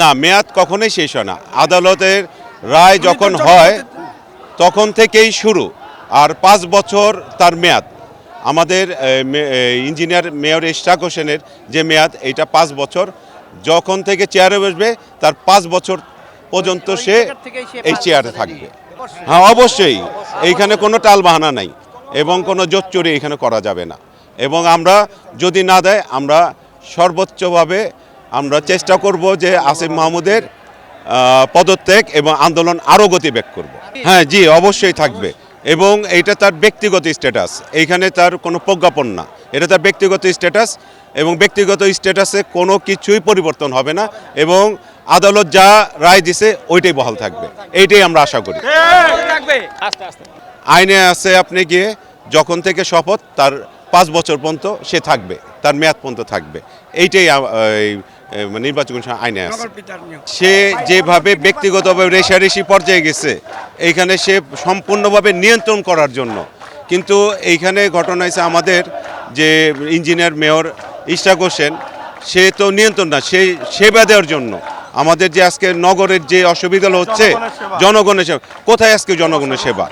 না মেয়াদ কখনোই শেষ হয় না। আদালতের রায় যখন হয় তখন থেকেই শুরু। আর পাঁচ বছর তার মেয়াদ। আমাদের ইঞ্জিনিয়ার মেয়র ইশরাক হোসেনের যে মেয়াদ এটা পাঁচ বছর। যখন থেকে চেয়ারে বসবে তার পাঁচ বছর পর্যন্ত সে এই চেয়ারে থাকবে। হ্যাঁ অবশ্যই। এইখানে কোনো টাল বাহানা নাই। এবং কোনো জোচ্চুরি এখানে করা যাবে না। এবং আমরা যদি না দেয় আমরা সর্বোচ্চভাবে আমরা চেষ্টা করব যে আসিফ মাহমুদের পদত্যাগ এবং আন্দোলন আরও গতিবেগ করব। হ্যাঁ জি অবশ্যই থাকবে। এবং এটা তার ব্যক্তিগত স্ট্যাটাস এইখানে তার কোনো প্রজ্ঞাপন না। এটা তার ব্যক্তিগত স্ট্যাটাস এবং ব্যক্তিগত স্ট্যাটাসে কোনো কিছুই পরিবর্তন হবে না এবং আদালত যা রায় দিছে ওইটাই বহাল থাকবে। এইটাই আমরা আশা করি। আস্তে আস্তে। আইনে আছে আপনি গিয়ে যখন থেকে শপথ তার পাঁচ বছর পর্যন্ত সে থাকবে তার মেয়াদ পর্যন্ত থাকবে। এইটাই এই, নির্বাচন কমিশন আইনে আছে। সে যেভাবে ব্যক্তিগতভাবে রেশারেশি পর্যায়ে গেছে এইখানে সে সম্পূর্ণভাবে নিয়ন্ত্রণ করার জন্য। কিন্তু এইখানে ঘটনা হয়েছে আমাদের যে ইঞ্জিনিয়ার মেয়র ইশরাক হোসেন সে তো নিয়ন্ত্রণ না সে সেবা দেওয়ার জন্য। আমাদের যে আজকে নগরের যে অসুবিধাগুলো হচ্ছে জনগণের সেবা। কোথায় আজকে জনগণের সেবা?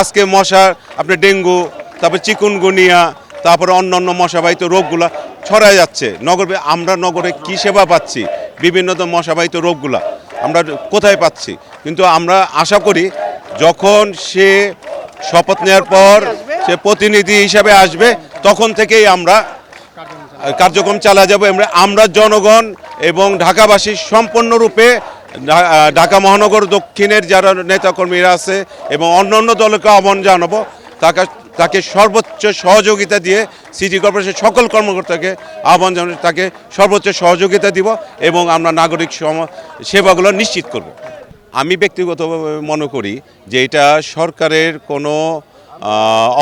আজকে মশার আপনার ডেঙ্গু তারপর চিকুনগুনিয়া তারপরে অন্য অন্য মশাবাহিত রোগগুলা ছড়ায় যাচ্ছে। নগর আমরা নগরে কি সেবা পাচ্ছি? বিভিন্ন তো মশাবাহিত রোগগুলা আমরা কোথায় পাচ্ছি? কিন্তু আমরা আশা করি যখন সে শপথ নেওয়ার পর সে প্রতিনিধি হিসাবে আসবে, তখন থেকেই আমরা কার্যক্রম চালা যাব। আমরা আমরা জনগণ এবং ঢাকাবাসী সম্পূর্ণরূপে ঢাকা মহানগর দক্ষিণের যারা নেতাকর্মীরা আছে এবং অন্য অন্য দলকে আহ্বান জানাব, তাকে তাকে সর্বোচ্চ সহযোগিতা দিয়ে সিটি কর্পোরেশনের সকল কর্মকর্তাকে আহ্বান জানাব তাকে সর্বোচ্চ সহযোগিতা দিব এবং আমরা নাগরিক সেবাগুলো নিশ্চিত করব। আমি ব্যক্তিগতভাবে মনে করি যে এটা সরকারের কোনো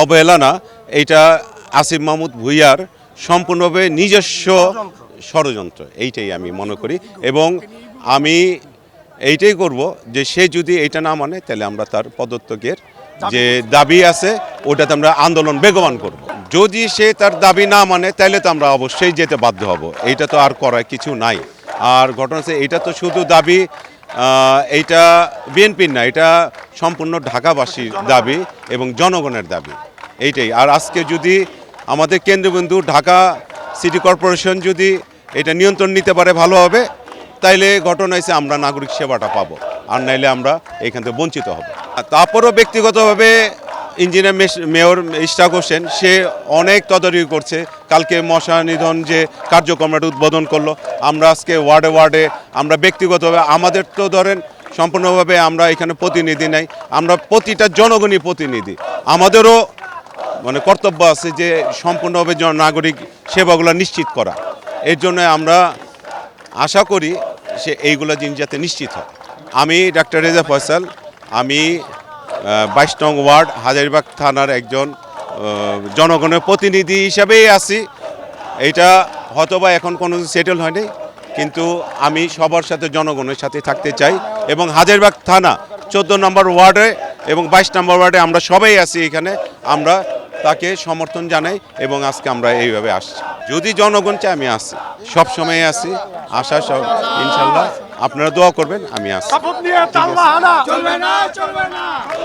অবহেলা না, এটা আসিফ মাহমুদ ভুইয়ার সম্পূর্ণভাবে নিজস্ব ষড়যন্ত্র, এইটাই আমি মনে করি এবং আমি এইটাই করব যে সে যদি এটা না মানে তাহলে আমরা তার পদত্যাগের যে দাবি আছে, ওটাতে আমরা আন্দোলন বেগবান করব। যদি সে তার দাবি না মানে তাহলে তো আমরা অবশ্যই যেতে বাধ্য হব। এইটা তো আর করার কিছু নাই। আর ঘটনা হচ্ছে এটা তো শুধু দাবি এইটা বিএনপির না, এটা সম্পূর্ণ ঢাকাবাসীর দাবি এবং জনগণের দাবি। এইটাই। আর আজকে যদি আমাদের কেন্দ্রবিন্দু ঢাকা সিটি কর্পোরেশন যদি এটা নিয়ন্ত্রণ নিতে পারে, ভালো হবে। তাইলে ঘটনা হয়েছে, আমরা নাগরিক সেবাটা পাবো। আর নাইলে আমরা এখান থেকে বঞ্চিত হব। তারপরও ব্যক্তিগতভাবে ইঞ্জিনিয়ার মেয়র ইশরাক হোসেন, সে অনেক তদারকি করছে। কালকে মশা নিধন যে কার্যক্রমটা উদ্বোধন করল, আমরা আজকে ওয়ার্ডে ওয়ার্ডে আমরা ব্যক্তিগতভাবে, আমাদের তো ধরেন সম্পূর্ণভাবে আমরা এখানে প্রতিনিধি নাই, আমরা প্রতিটা জনগণই প্রতিনিধি। আমাদেরও মানে কর্তব্য আছে যে সম্পূর্ণভাবে নাগরিক সেবাগুলো নিশ্চিত করা। এর জন্য আমরা আশা করি সে এইগুলো জিনিস যাতে নিশ্চিত হয়। আমি ডাক্তার রেজা ফয়সাল আমি বাইশ নং ওয়ার্ড হাজারিবাগ থানার একজন জনগণের প্রতিনিধি হিসাবেই আছি। এটা হয়তোবা এখন কোনো সেটেল হয়নি, কিন্তু আমি সবার সাথে জনগণের সাথে থাকতে চাই এবং হাজারবাগ থানা চোদ্দ নম্বর ওয়ার্ডে এবং বাইশ নম্বর ওয়ার্ডে আমরা সবাই আছি এখানে, আমরা তাকে সমর্থন জানাই এবং আজকে আমরা এইভাবে আসছি। যদি জনগণ চায় আমি আসি সব সময় আসি আশা সব, ইনশাল্লাহ। আপনারা দোয়া করবেন আমি আসি